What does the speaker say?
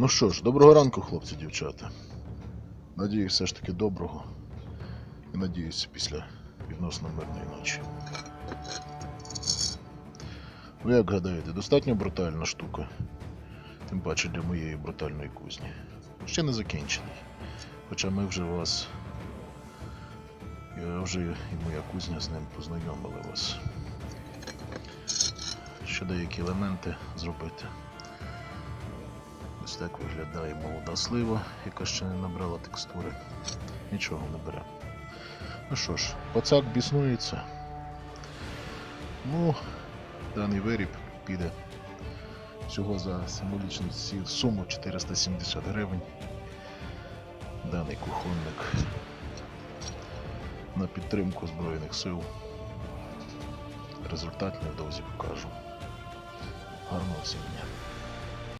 Ну що ж, доброго ранку, хлопці, дівчата. Надіюсь, все ж таки доброго. І надіюсь, після відносно мирної ночі. Ви як гадаєте, достатньо брутальна штука? Тим паче для моєї брутальної кузні. Ще не закінчений. Хоча ми вже вас. Я вже і моя кузня з ним познайомили вас. Ще деякі елементи зробити. Так виглядає молода слива, яка ще не набрала текстури. Нічого не бере. Ну що ж, пацак біснується. Ну, даний виріб піде всього за символічну суму 470 гривень. Даний кухонник на підтримку Збройних сил. Результат невдовзі покажу. Гарного всім.